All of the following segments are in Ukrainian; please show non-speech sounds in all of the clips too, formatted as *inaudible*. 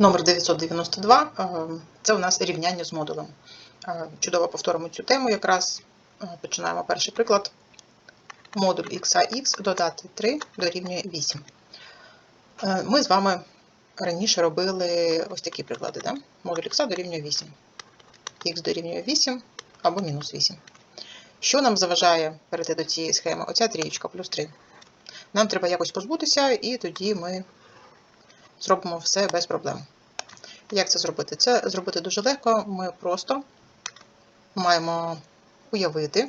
Номер 992 е, це у нас рівняння з модулем. Е, Чудово повторимо цю тему. Якраз Е, починаємо перший приклад. Модуль xax додати 3 дорівнює 8. Е, Ми з вами раніше робили ось такі приклади. Да? Модуль x дорівнює 8. х дорівнює 8 або мінус 8. Що нам заважає перейти до цієї схеми? Оця трієчка плюс 3. Нам треба якось позбутися, і тоді ми зробимо все без проблем. Як це зробити? Це зробити дуже легко. Ми просто маємо уявити,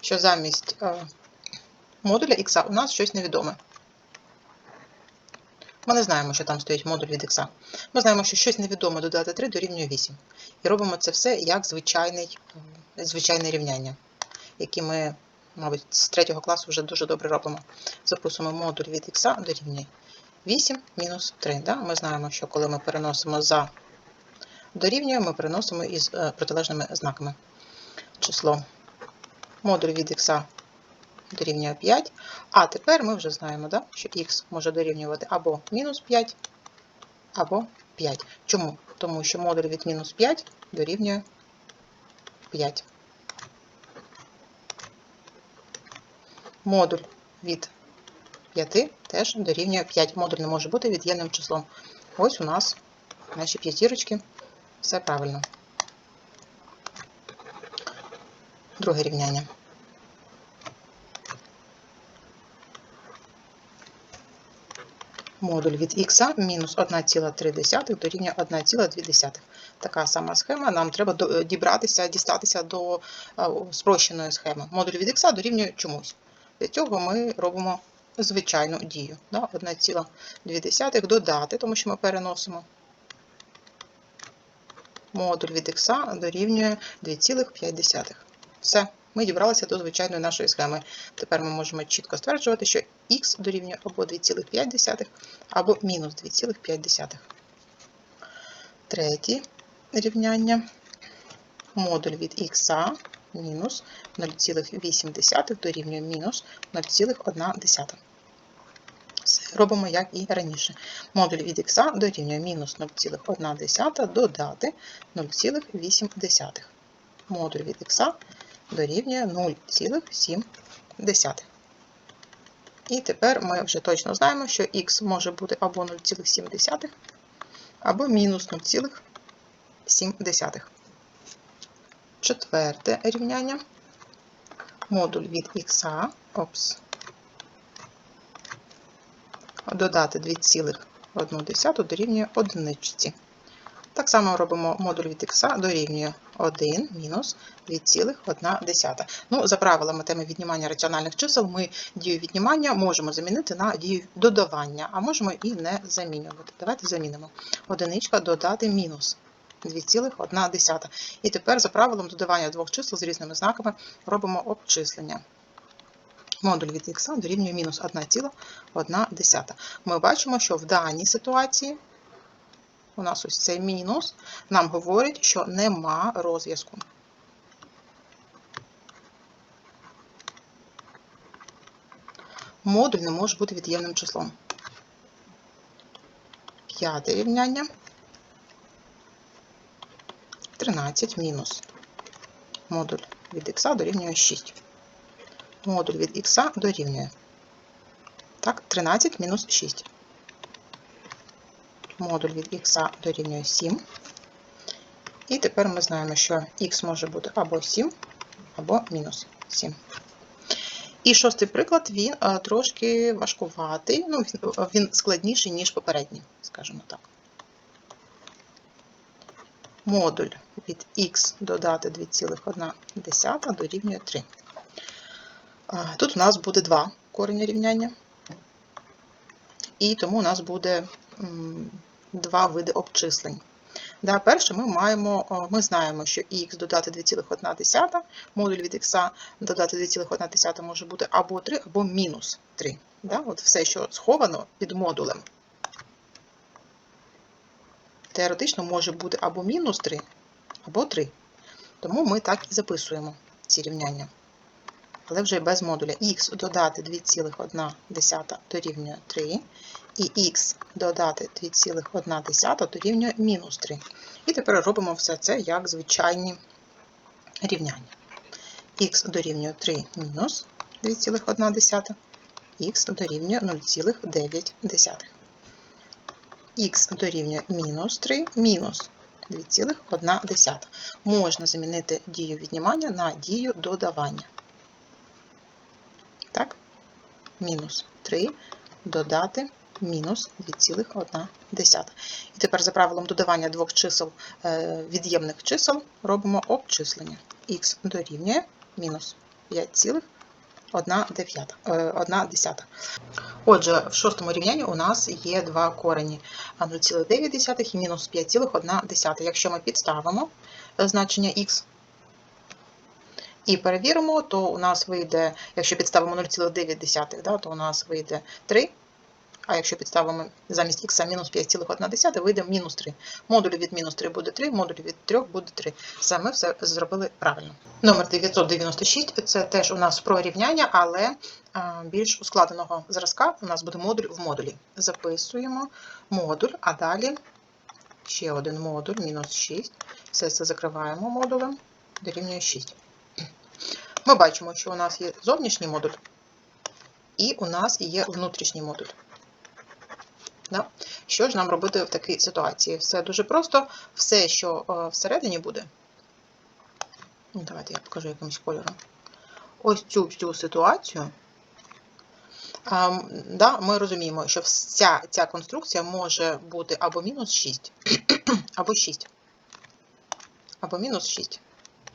що замість е, модуля х у нас щось невідоме. Ми не знаємо, що там стоїть модуль від х. Ми знаємо, що щось невідоме додати 3 дорівнює 8. І робимо це все як звичайний, е, звичайне рівняння, яке ми, мабуть, з 3 класу вже дуже добре робимо. Записуємо модуль від х дорівнює 8 мінус 3. Да? Ми знаємо, що коли ми переносимо за дорівнює, ми переносимо із е, протилежними знаками число. Модуль від х дорівнює 5. А тепер ми вже знаємо, да, що х може дорівнювати або мінус 5, або 5. Чому? Тому що модуль від мінус 5 дорівнює 5. Модуль від 5 теж дорівнює 5. Модуль не може бути від'ємним числом. Ось у нас наші п'ятірочки. Все правильно. Друге рівняння. Модуль від х мінус 1,3 дорівнює 1,2. Така сама схема. Нам треба дібратися, дістатися до е, спрощеної схеми. Модуль від х дорівнює чомусь. Для цього ми робимо звичайну дію. Да? 1,2 додати, тому що ми переносимо. Модуль від х дорівнює 2,5. Все, ми дібралися до звичайної нашої схеми. Тепер ми можемо чітко стверджувати, що х дорівнює або 2,5, або мінус 2,5. Третє рівняння. Модуль від х мінус 0,8 дорівнює мінус 0,1. Робимо, як і раніше. Модуль від х дорівнює мінус 0,1 додати 0,8. Модуль від х дорівнює 0,7. І тепер ми вже точно знаємо, що х може бути або 0,7, або мінус 0,7. Четверте рівняння. Модуль від х опс, додати 2,1 дорівнює одиничці. Так само робимо модуль від х дорівнює 1 мінус 2,1. Ну, за правилами теми віднімання раціональних чисел, ми дію віднімання можемо замінити на дію додавання, а можемо і не замінювати. Давайте замінимо. Одиничка додати мінус 2,1. І тепер за правилом додавання двох чисел з різними знаками робимо обчислення. Модуль від х дорівнює мінус 1,1. Ми бачимо, що в даній ситуації у нас ось цей мінус, нам говорить, що нема розв'язку. Модуль не може бути від'ємним числом. П'яте рівняння. 13 мінус. Модуль від х дорівнює 6. Модуль від х дорівнює. Так, 13 мінус 6 модуль від х дорівнює 7. І тепер ми знаємо, що х може бути або 7, або мінус 7. І шостий приклад, він а, трошки важкуватий, ну, він складніший, ніж попередній, скажімо так. Модуль від х додати 2,1 дорівнює 3. Тут у нас буде два корені рівняння. І тому у нас буде два види обчислень. Да, перше, ми маємо, ми знаємо, що х додати 2,1, модуль від х додати 2,1 може бути або 3, або мінус 3. Да? От все, що сховано під модулем, теоретично може бути або мінус 3, або 3. Тому ми так і записуємо ці рівняння. Але вже без модуля х додати 2,1 дорівнює 3, і х додати 2,1 дорівнює мінус 3. І тепер робимо все це як звичайні рівняння. х дорівнює 3 мінус 2,1, х дорівнює 0,9. х дорівнює мінус 3 мінус 2,1. Можна замінити дію віднімання на дію додавання. Так? Мінус 3 додати мінус 2,1. І тепер за правилом додавання двох чисел е, від'ємних чисел робимо обчислення. х дорівнює мінус 5,1. Отже, в шостому рівнянні у нас є два корені 0,9 і мінус 5,1. Якщо ми підставимо е, значення х і перевіримо, то у нас вийде, якщо підставимо 0,9, да, то у нас вийде 3. А якщо підставимо замість х мінус 5,1, вийде мінус 3. Модулі від мінус 3 буде 3, модулі від 3 буде 3. Все, ми все зробили правильно. Номер 996 це теж у нас про рівняння, але більш ускладеного зразка у нас буде модуль в модулі. Записуємо модуль, а далі ще один модуль, мінус 6. Все це закриваємо модулем, дорівнює 6. Ми бачимо, що у нас є зовнішній модуль, і у нас є внутрішній модуль. Да? Що ж нам робити в такій ситуації? Все дуже просто. Все, що е, всередині буде. Ну, Давайте я покажу якимось кольором. Ось цю всю ситуацію. А, да, Ми розуміємо, що вся ця конструкція може бути або мінус 6, *clears throat* або 6. Або мінус 6,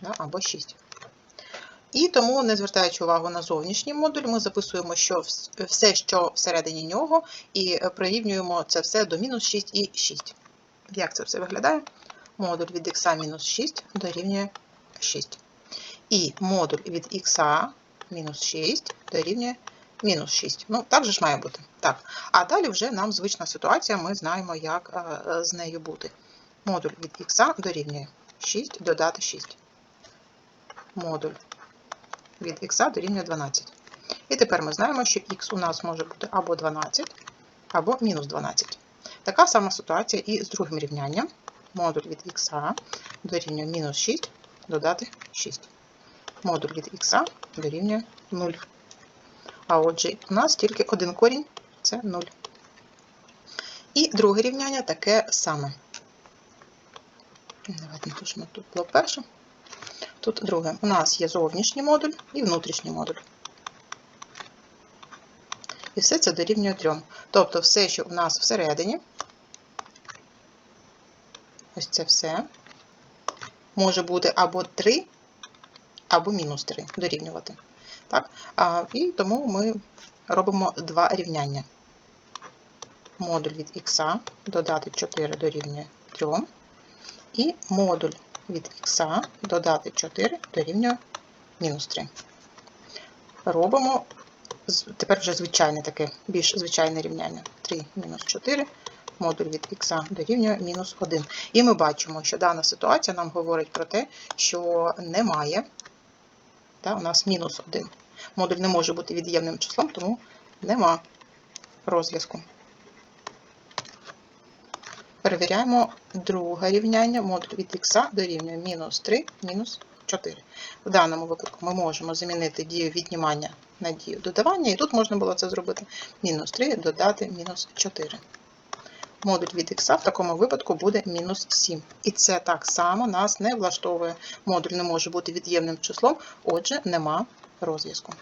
да, або 6. І тому, не звертаючи увагу на зовнішній модуль, ми записуємо, що все, що всередині нього, і прирівнюємо це все до мінус 6 і 6. Як це все виглядає? Модуль від х мінус 6 дорівнює 6. І модуль від х мінус 6 дорівнює мінус 6. Ну, так же ж має бути. Так. А далі вже нам звична ситуація, ми знаємо, як з нею бути. Модуль від х дорівнює 6 додати 6. Модуль від х дорівнює 12. І тепер ми знаємо, що х у нас може бути або 12, або мінус 12. Така сама ситуація і з другим рівнянням. Модуль від х дорівнює мінус 6 додати 6. Модуль від х дорівнює 0. А отже, у нас тільки один корінь це 0. І друге рівняння таке саме. Давайте напишемо тут було перше. Тут друге. У нас є зовнішній модуль і внутрішній модуль. І все це дорівнює 3. Тобто все, що у нас всередині, ось це все, може бути або 3, або мінус 3 дорівнювати. Так? А, І тому ми робимо два рівняння. Модуль від х додати 4 дорівнює 3, і модуль від х додати 4 дорівнює мінус 3. Робимо тепер вже звичайне таке, більш звичайне рівняння. 3 мінус 4, модуль від х дорівнює мінус 1. І ми бачимо, що дана ситуація нам говорить про те, що немає, та, у нас мінус 1. Модуль не може бути від'ємним числом, тому нема розв'язку. Перевіряємо друге рівняння, модуль від х дорівнює мінус 3, мінус 4. В даному випадку ми можемо замінити дію віднімання на дію додавання, і тут можна було це зробити мінус 3 додати мінус 4. Модуль від х в такому випадку буде мінус 7. І це так само нас не влаштовує. Модуль не може бути від'ємним числом, отже, нема розв'язку.